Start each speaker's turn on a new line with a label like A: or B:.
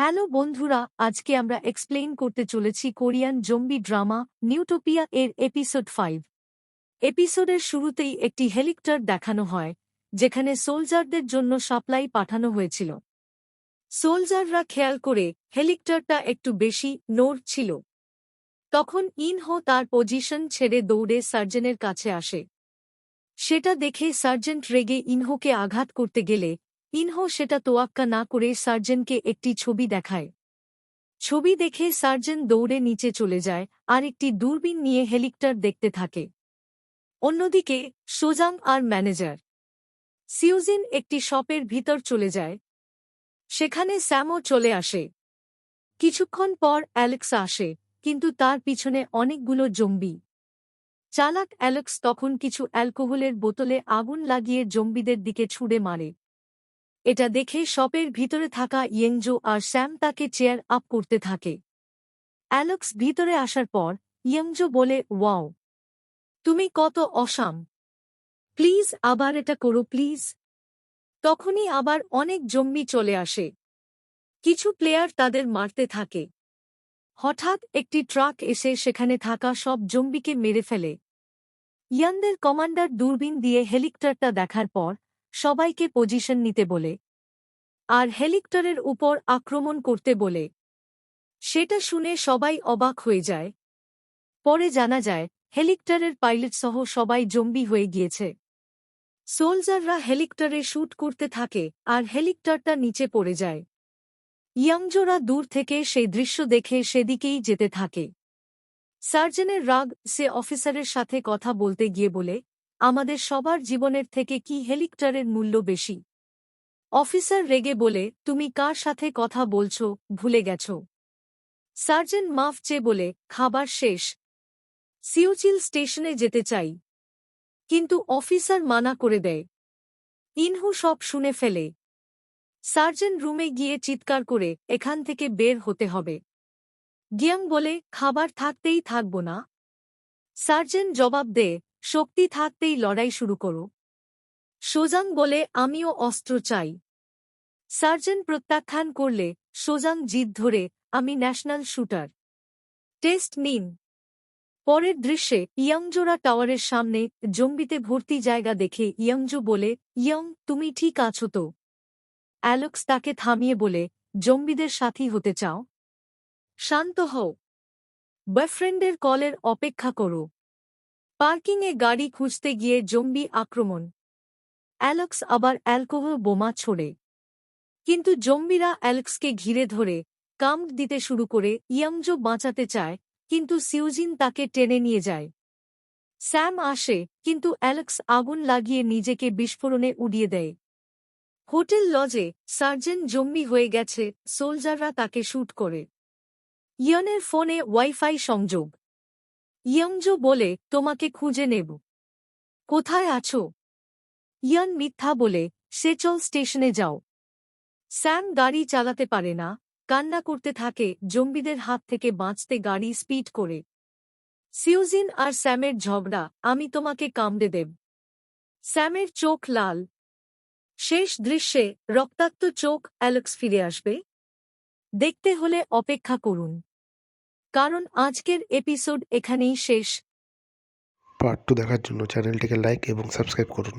A: Hello বন্ধুরা, আজকে আমরা এক্সপ্লেইন করতে চলেছি কোরিয়ান জম্বি ড্রামা নিউটোপিয়া এর এপিসোড ফাইভ এপিসোডের শুরুতেই একটি হেলিকপ্টার দেখানো হয়, যেখানে সোলজারদের জন্য সাপ্লাই পাঠানো হয়েছিল। সোলজাররা খেয়াল করে হেলিকপ্টারটা একটু বেশি নোর ছিল। তখন ইনহো তার পজিশন ছেড়ে দৌড়ে সার্জেনের কাছে আসে। সেটা দেখে সার্জেন্ট রেগে ইনহোকে আঘাত করতে গেলে ইনহো সেটা তোয়াক্কা না করে সার্জেনকে একটি ছবি দেখায়। ছবি দেখে সার্জেন দৌড়ে নিচে চলে যায়, আর একটি দূরবীন নিয়ে হেলিকপ্টার দেখতে থাকে। অন্যদিকে, সোজাং আর ম্যানেজার। সিউজিন একটি শপের ভিতর চলে যায়। সেখানে স্যামও চলে আসে। কিছুক্ষণ পর অ্যালেক্স আসে, কিন্তু তার পিছনে অনেকগুলো জম্বি। চালাক অ্যালেক্স তখন কিছু অ্যালকোহলের বোতলে আগুন লাগিয়ে জম্বিদের দিকে ছুড়ে মারে। এটা দেখে শপের ভিতরে থাকা ইয়েংজো আর স্যাম তাকে চেয়ার আপ করতে থাকে। অ্যালেক্স ভিতরে আসার পর, ইয়ংজো বলে, ওয়াও। তুমি কত অসাম। প্লিজ আবার এটা করো, প্লিজ। তখনই আবার অনেক জম্বি চলে আসে। কিছু প্লেয়ার তাদের মারতে থাকে। হঠাৎ একটি ট্রাক এসে সেখানে থাকা সব জম্বিকে মেরে ফেলে। ইয়ানদের কমান্ডার দূরবীন দিয়ে হেলিকপ্টারটা দেখার পর সবাইকে পজিশন নিতে বলে। আর হেলিকপ্টারের উপর আক্রমণ করতে বলে। সেটা শুনে সবাই অবাক হয়ে যায়। পরে জানা যায়, হেলিকপ্টারের পাইলট সহ সবাই জম্বি হয়ে গিয়েছে। সোলজাররা হেলিকপ্টারে শ্যুট করতে থাকে আর হেলিকপ্টারটা নিচে পড়ে যায়। ইয়াংজোরা দূর থেকে সেই দৃশ্য দেখে সেদিকেই যেতে থাকে। সার্জেনের রাগ সে অফিসারের সাথে কথা বলতে গিয়ে বলে আমাদের সবার জীবনের থেকে কি হেলিকপ্টারের মূল্য বেশি? অফিসার রেগে বলে, তুমি কার সাথে কথা বলছ? ভুলে গেছ। সার্জেন্ট মাফ চেয়ে বলে, খাবার শেষ। সিউচিল স্টেশনে যেতে চাই। কিন্তু অফিসার মানা করে দেয়। ইনহু সব শুনে ফেলে। সার্জেন্ট রুমে গিয়ে চিৎকার করে, এখান থেকে বের হতে হবে। গিয়াং বলে, খাবার থাকতেই থাকব না। সার্জেন্ট জবাব দেয় শক্তি থাকতেই লড়াই শুরু করো। সোজাং বলে, আমিও অস্ত্র চাই। সার্জেন্ট প্রত্যাখ্যান করলে, সোজাং জিদ ধরে, আমি ন্যাশনাল শুটার। টেস্ট নিন। পরের দৃশ্যে, ইয়াংজোরা টাওয়ারের সামনে জম্বিতে ভর্তি জায়গা দেখে ইয়াংজো বলে, ইয়ং, তুমি ঠিক আছো তো? অ্যালেক্স তাকে থামিয়ে বলে জম্বিদের সাথী হতে চাও? শান্ত হও। বয়ফ্রেন্ডের কলের অপেক্ষা করো। পার্কিংয়ে গাড়ি খুঁজতে গিয়ে জম্বি আক্রমণ। অ্যালেক্স আবার অ্যালকোহল বোমা ছোড়ে। কিন্তু জম্বিরা অ্যালেক্সকে ঘিরে ধরে, কামড দিতে শুরু করে, ইয়াংজো বাঁচাতে চায়, কিন্তু সিউজিন তাকে টেনে নিয়ে যায়। স্যাম আসে, কিন্তু অ্যালেক্স আগুন লাগিয়ে নিজেকে বিস্ফোরণে উড়িয়ে দেয়। হোটেল লজে সার্জেন্ট জম্বি হয়ে গেছে, সোলজাররা তাকে শ্যুট করে। ইয়নের ফোনে ওয়াইফাই সংযোগ। ইয়ংজো বলে, তোমাকে খুঁজে নেব। কোথায় আছো? ইয়ান মিথ্যা বলে সেচল স্টেশনে যাও। স্যাম গাড়ি চালাতে পারে না, কান্না করতে থাকে, জম্বিদের হাত থেকে বাঁচতে গাড়ি স্পিড করে। সিউজিন আর স্যামের ঝগড়া, আমি তোমাকে কামড়ে দেব। স্যামের চোখ লাল। শেষ দৃশ্যে রক্তাক্ত চোখ অ্যালেক্স ফিরে আসবে। দেখতে হলে অপেক্ষা করুন। কারণ আজকের এপিসোড এখানেই শেষ।
B: পার্ট টু দেখার জন্য চ্যানেলটিকে লাইক এবং সাবস্ক্রাইব করুন।